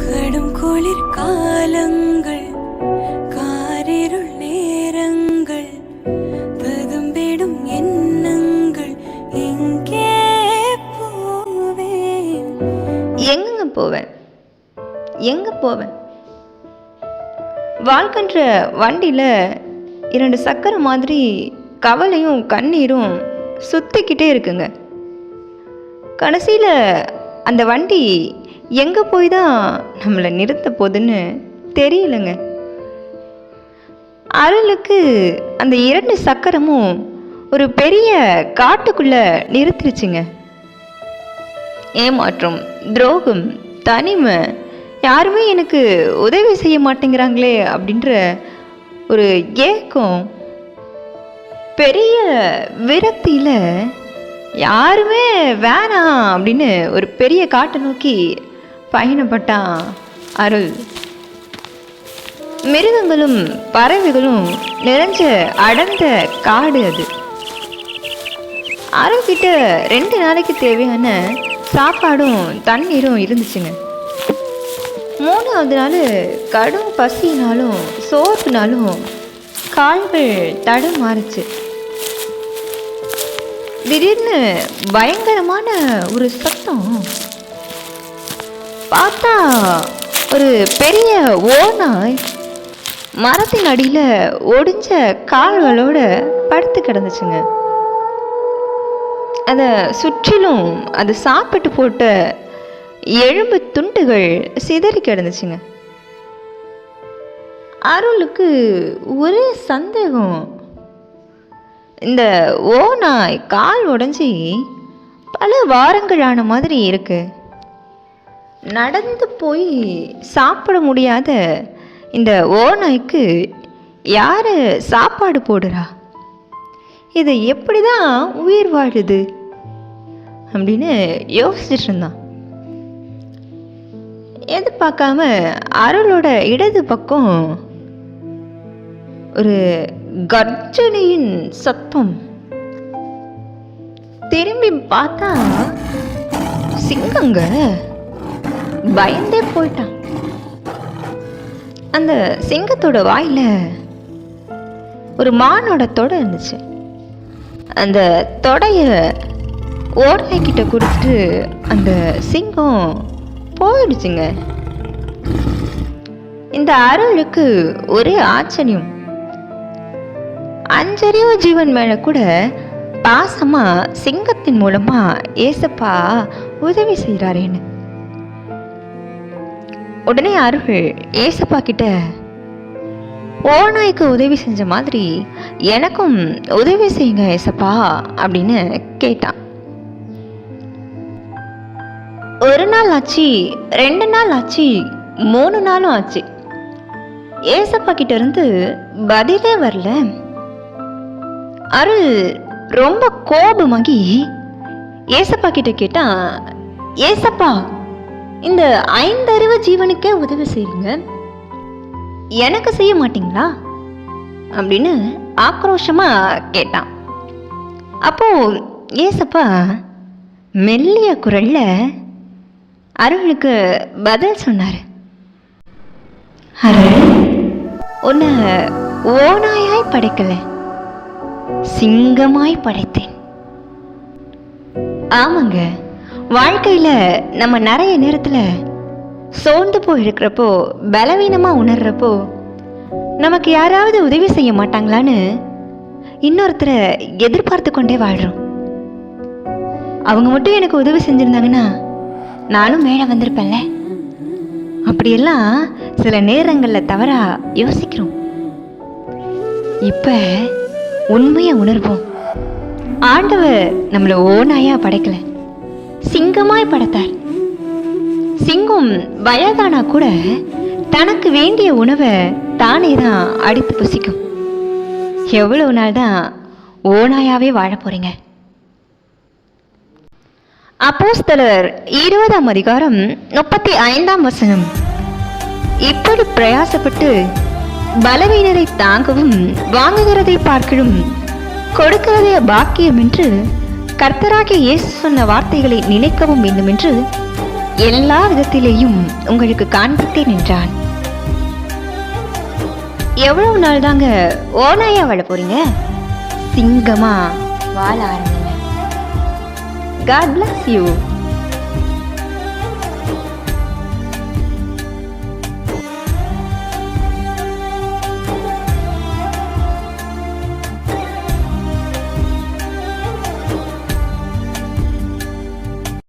கடும் குளிர் காலங்கள் காரிருள் நேரங்கள் ததும்பிடும் எண்ணங்கள் எங்கே போவேன்? எங்கங்க போவேன்? எங்க போவேன்? வாழ்க்கன்ற வண்டியில் இரண்டு சக்கரை மாதிரி கவலையும் கண்ணீரும் சுத்திக்கிட்டே இருக்குங்க. கடைசியில் அந்த வண்டி எங்கே போய் தான் நம்மளை நிறுத்த போகுதுன்னு தெரியலங்க. அருளுக்கு அந்த இரண்டு சக்கரமும் ஒரு பெரிய காட்டுக்குள்ள நிறுத்திருச்சுங்க. ஏமாற்றம் துரோகம் தனிமை யாருமே எனக்கு உதவி செய்ய மாட்டேங்கிறாங்களே அப்படின்ற ஒரு ஏக்கம் பெரிய விரக்தியில் யாருமே வேணாம் அப்படின்னு ஒரு பெரிய காட்டை நோக்கி பயணப்பட்டான் அருள். மிருகங்களும் பறவைகளும் நிறைஞ்ச அடர்ந்த காடு அது. அருள்கிட்ட ரெண்டு நாளைக்கு தேவையான சாப்பாடும் தண்ணீரும் இருந்துச்சுங்க. மூணாவது நாள் கடும் பசினாலும் சோர்வுனாலும் கால்கள் தடுமாறுச்சு திடீர்னு பயங்கரமான ஒரு சத்தம். பார்த்தா ஒரு பெரிய ஓநாய் மரத்தின் அடியில் ஒடிஞ்ச கால்களோட படுத்து கிடந்துச்சுங்க. அதை சுற்றிலும் அது சாப்பிட்டு போட்ட எலும்பு துண்டுகள் சிதறி கிடந்துச்சுங்க. அருளுக்கு ஒரே சந்தேகம். இந்த ஓநாய் கால் உடஞ்சி பல வாரங்களான மாதிரி இருக்கு. நடந்து போய் சாப்பிட முடியாத இந்த ஓநாய்க்கு யார் சாப்பாடு போடுறா? இது எப்படி தான் உயிர் வாழுது? அப்படின்னு யோசிச்சுட்டு இருந்தான் எதிர்பார்க்காம அருளோட இடது பக்கம் ஒரு கர்ஜனையின் சத்தம். திரும்பி பார்த்தா சிங்கங்க பயந்தே போயிட்டான். அந்த சிங்கத்தோட வாயில ஒரு மானோட தொடை இருந்துச்சு. அந்த தொடைய ஓடாய்கிட்ட கொடுத்துட்டு அந்த சிங்கம் போயிடுச்சுங்க. இந்த அருளுக்கு ஒரே ஆச்சரியம். அஞ்சறிவு ஜீவன் மேலே கூட பாசமாக சிங்கத்தின் மூலமாக ஏசப்பா உதவி செய்கிறாரேன்னு உடனே அருள் ஏசப்பா கிட்ட ஓநாய்க்கு உதவி செஞ்ச மாதிரி எனக்கும் உதவி செய்யுங்க ஏசப்பா அப்படின்னு கேட்டான். ஒரு நாள் ஆச்சு ரெண்டு நாள் ஆச்சு மூணு நாளும் ஆச்சு. ஏசப்பா கிட்ட இருந்து பதிலே வரல. அருள் ரொம்ப கோபமாகி ஏசப்பா கிட்ட கேட்டான் ஏசப்பா இந்த ஐந்தறிவு ஜீவனுக்கே உதவி செய்யுங்க. எனக்கு செய்ய மாட்டீங்களா? அப்படின்னு ஆக்ரோஷமா கேட்டான். அப்போ ஏசப்பா மெல்லிய குரல்ல அருளுக்கு பதில் சொன்னார். அருள் உன்னை ஓநாயாய் படைக்கலை. சிங்கமாய் படைத்தேன். ஆமாங்க வாழ்க்கையில் நம்ம நிறைய நேரத்தில் சோர்ந்து போய் இருக்கிறப்போ பலவீனமாக உணர்கிறப்போ நமக்கு யாராவது உதவி செய்ய மாட்டாங்களான்னு இன்னொருத்தரை எதிர்பார்த்து கொண்டே வாழ்கிறோம் அவங்க மட்டும் எனக்கு உதவி செஞ்சுருந்தாங்கன்னா நானும் மேலே வந்திருப்பேன்ல. அப்படியெல்லாம் சில நேரங்களில் தவறாக யோசிக்கிறோம். இப்போ உண்மையை உணர்வோம். ஆண்டவர் நம்மளை ஓநாயா படைக்கல. சிங்கமாய் படைத்தார். சிங்கம் வயதானா கூட தனக்கு வேண்டிய உணவை தானே தான் அடித்து புசிக்கும். எவ்வளவு நாள் தான் ஓநாயாவே வாழ போறீங்க? அப்போஸ்தலர் இருபதாம் அதிகாரம் முப்பத்தி ஐந்தாம் வசனம். இப்படி பிரயாசப்பட்டு பலவீனரை தாங்கவும் வாங்குகிறதை பார்க்கிலும் கொடுக்கிறதே பாக்கியம் என்று கர்த்தராகிய இயேசு சொன்ன வார்த்தைகளை நினைக்கவும் வேண்டுமென்று எல்லா விதத்திலேயும் உங்களுக்கு காண்பித்தேன் என்றான் எவ்வளவு நாள் தாங்க ஓனாயா வாழ போறீங்க? சிங்கமா? வாழ ஆரம்பிங்க. God bless you